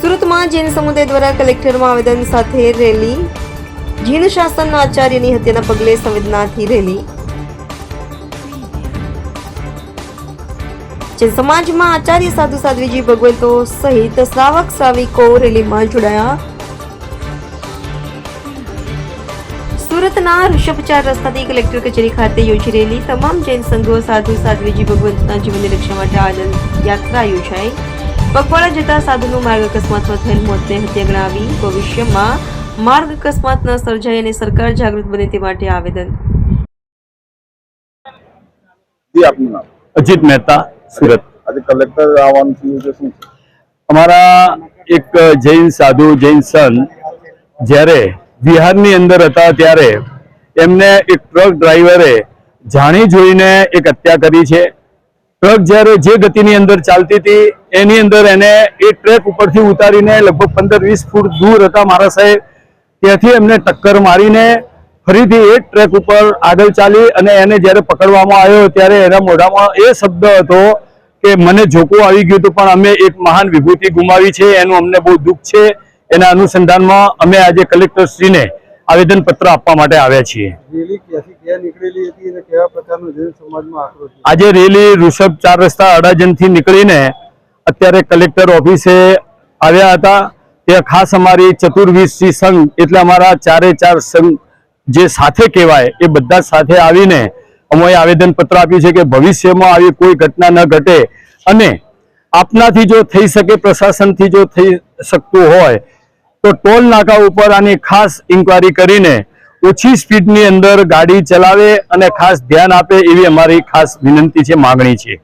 સુરતમાં જૈન સમુદાય દ્વારા કલેક્ટરમાં આવેદન સાથે રેલી. જૈન શાસનના આચાર્યની હત્યાના પગલે સંવેદનાથી રેલી. જૈન સમાજમાં આચાર્ય સાધુ સાધ્વીજી ભગવંતો સહિત શ્રાવક શ્રાવિકો રેલીમાં જોડાયા. સુરતના ઋષભચાર રસ્તાથી કલેક્ટર કચેરી ખાતે યોજી રહેલી તમામ જૈન સંઘો સાધુ સાધ્વીજી ભગવંતના જીવનની રક્ષા માટે આનંદ યાત્રા યોજાઈ. પગપાળા જતા સાધુનું માર્ગ અકસ્માતમાં થયેલ મોતને હત્યા ગણાવી ભવિષ્યમાં માર્ગ અકસ્માત ન સર્જાય અને સરકાર જાગૃત બને તે માટે આવેદન. જી અજીત મહેતા સુરત. આજે કલેક્ટર આવવાનું થયું છે શું અમારા એક જૈન સાધુ જૈન સન જ્યારે બિહારની અંદર હતા ત્યારે એમને એક ટ્રક ડ્રાઈવરે જાણી જોઈને એક હત્યા કરી છે. ટ્રક જ્યારે જે ગતિની અંદર ચાલતી હતી, એની અંદર એને એ ટ્રેક ઉપરથી ઉતારીને લગભગ પંદર વીસ ફૂટ દૂર હતા મારા સાહેબ. ત્યાંથી એમને ટક્કર મારીને ફરીથી એ ટ્રેક ઉપર આગળ ચાલી અને એને જ્યારે પકડવામાં આવ્યો ત્યારે એના મોઢામાં એ શબ્દ હતો કે મને જોખું આવી ગયું હતું, પણ અમે એક મહાન વિભૂતિ ગુમાવી છે, એનું અમને બહુ દુઃખ છે. એના અનુસંધાનમાં અમે આજે કલેક્ટરશ્રીને આવેદન પત્ર આપવા માટે આવ્યા છીએ? આજે રેલી ઋષભ ચાર રસ્તા અડાજણથી નીકળીને અત્યારે કલેક્ટર ઓફિસે આવ્યા હતા. ત્યાં ખાસ અમારી ચતુર્વીસી સંઘ એટલે અમારા ચારે ચાર સંઘ જે સાથે કહેવાય એ બધા સાથે આવીને અમે આવેદન પત્ર આપ્યું છે કે ભવિષ્યમાં આવી કોઈ ઘટના ન ઘટે. અને આપનાથી જો થઈ શકે પ્રશાસનથી જો થઈ શકતું હોય તો ટોલ નાકા ઉપર આની ખાસ ઇન્કવાયરી કરીને ઓછી સ્પીડની અંદર ગાડી ચલાવે અને ખાસ ધ્યાન આપે એવી અમારી ખાસ વિનંતી છે, માગણી છે.